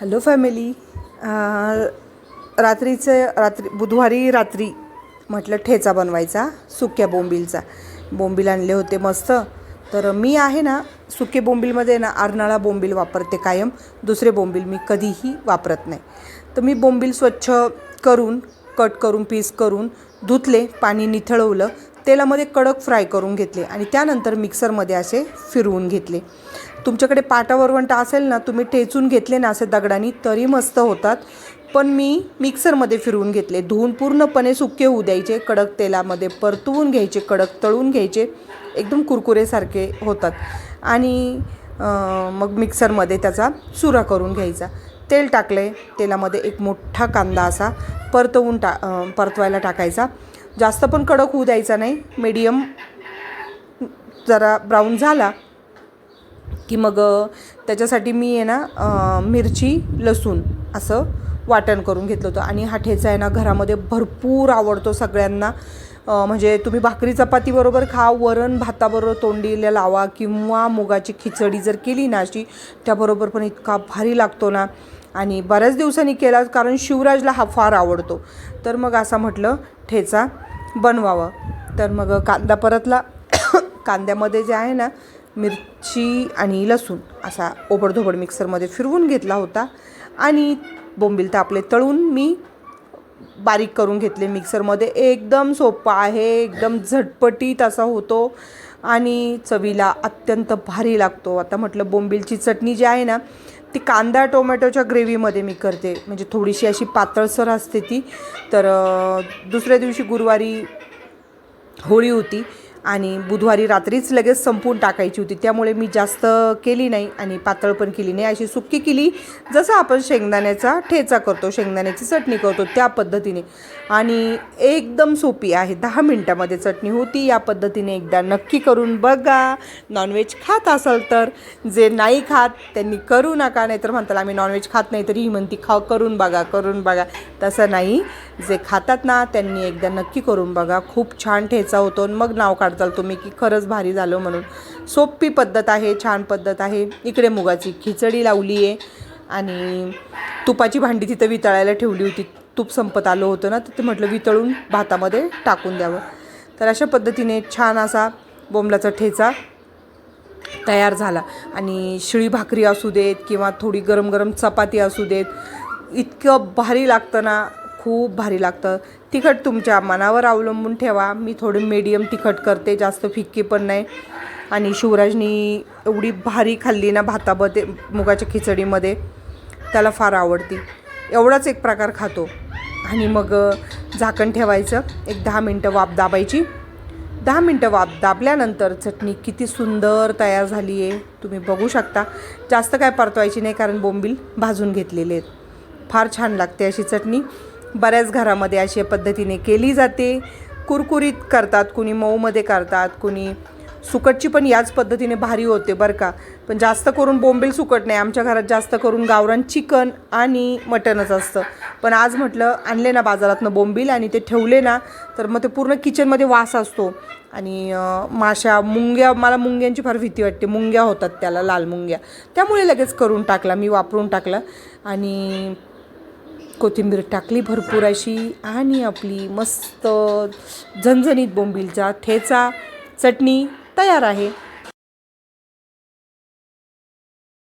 Hello family. रात्रीचं रात्री बुधवारी रात्री म्हटलं ठेचा बनवायचा सुक्या बोंबीलचा. बोंबील आणले होते मस्त. तर मी आहे ना सुके बोंबीलमध्ये ना अर्नाळा बोंबील वापरते कायम. दुसरे बोंबील मी कधीही वापरत नाही. तर मी बोंबील स्वच्छ करून कट करून पीस करून धुतले पाणी निथळवलं. तेलामध्ये कडक फ्राय करून घेतले आणि त्यानंतर मिक्सरमध्ये असे फिरवून घेतले. तुमच्याकडे पाटा वरवंट असेल ना तुम्ही ठेचून घेतले ना असे दगडानी तरी मस्त होतात. पण मी मिक्सरमध्ये फिरवून घेतले. धुवून पूर्णपणे सुके होऊ द्यायचे कडक तेलामध्ये परतवून घ्यायचे कडक तळून घ्यायचे. एकदम कुरकुरेसारखे होतात. आणि मग मिक्सरमध्ये त्याचा चुरा करून घ्यायचा. तेल टाकले तेलामध्ये एक मोठा कांदा असा परतवून टा परतवायला टाकायचा. जास्त पण कडक होऊ द्यायचा नाही. मीडियम जरा ब्राऊन झाला की मग त्याच्यासाठी मी आहे ना मिरची लसूण असं वाटण करून घेतलं होतं. आणि हा ठेचा आहे ना घरामध्ये भरपूर आवडतो सगळ्यांना. म्हणजे तुम्ही भाकरी चपातीबरोबर खा वरण भाताबरोबर तोंडीला लावा किंवा मुगाची खिचडी जर केली ना अशी त्याबरोबर पण इतका भारी लागतो ना. आणि बऱ्याच दिवसांनी केला कारण शिवराजला हा फार आवडतो. तर मग असा म्हटलं ठेचा. बनवावं. तर मग कांदा परतला. कांद्यामध्ये जे आहे ना मिरची आणि लसूण असा ओबडधोबड मिक्सरमध्ये फिरवून घेतला होता. आणि बोंबील तापले तळून मी बारीक करून घेतले मिक्सरमध्ये. एकदम सोपा आहे एकदम झटपटीत असा होतो. आणि चवीला अत्यंत भारी लागतो. आता म्हटलं बोंबीलची चटणी जी आहे ना ती कांदा टोमॅटोच्या ग्रेव्हीमध्ये मी करते. म्हणजे थोडीशी अशी पातळसर असते ती. तर दुसऱ्या दिवशी गुरुवारी होळी होती. आणि बुधवारी रात्रीच लगेच संपून टाकायची होती. त्यामुळे मी जास्त केली नाही आणि पातळ पण केली नाही. अशी सुक्की केली जसं आपण शेंगदाण्याचा ठेचा करतो शेंगदाण्याची चटणी करतो त्या पद्धतीने. आणि एकदम सोपी आहे. दहा मिनटामध्ये चटणी होती. या पद्धतीने एकदा नक्की करून बघा. नॉनव्हेज खात असाल तर जे नाही खात त्यांनी करू नका. नाहीतर म्हणताल आम्ही नॉनव्हेज खात नाही. तरी ही म्हणती खा करून बघा करून बघा. तसं नाही. जे खातात ना त्यांनी एकदा नक्की करून बघा. खूप छान ठेचा होतो. आणि मग नाव चालतो तुम्ही की खरंच भारी झालं म्हणून. सोपी पद्धत आहे छान पद्धत आहे. इकडे मुगाची खिचडी लावली आहे. आणि तुपाची भांडी तिथं वितळायला ठेवली होती. तूप संपत आलं होतं ना तर ते म्हटलं वितळून भातामध्ये टाकून द्यावं. तर अशा पद्धतीने छान असा बोंबलाचा ठेचा तयार झाला. आणि शिळी भाकरी असू देत किंवा थोडी गरम गरम चपाती असू देत इतकं भारी लागतं ना खूप भारी लागतं. तिखट तुमच्या मनावर अवलंबून ठेवा. मी थोडं मीडियम तिखट करते जास्त फिक्की पण नाही. आणि शिवराजनी एवढी भारी खाल्ली ना भातामध्ये मुगाच्या खिचडीमध्ये. त्याला फार आवडती. एवढाच एक प्रकार खातो. आणि मग झाकण ठेवायचं. एक दहा मिनटं वाफ दाबायची. दहा मिनटं वाफ दाबल्यानंतर चटणी किती सुंदर तयार झाली आहे. तुम्ही बघू शकता. जास्त काय परतवायची नाही कारण बोंबील भाजून घेतलेले आहेत. फार छान लागते अशी चटणी. बऱ्याच घरामध्ये अशा पद्धतीने केली जाते. कुरकुरीत करतात कुणी मऊमध्ये करतात कुणी सुकटची पण याच पद्धतीने भारी होते बरं का. पण जास्त करून बोंबील सुकट नाही आमच्या घरात जास्त करून गावरान चिकन आणि मटनच असतं. पण आज म्हटलं आणले ना बाजारातनं बोंबील आणि ते ठेवले ना तर मग ते पूर्ण किचनमध्ये वास असतो. आणि माशा मुंग्या मला मुंग्यांची फार भीती वाटते. मुंग्या होतात त्याला लाल मुंग्या. त्यामुळे लगेच करून टाकला मी वापरून टाकला. आणि कोथिंबीर टाकली भरपूर अशी आणि आपली मस्त झणझणीत बोंबीलचा ठेचा चटणी तयार आहे.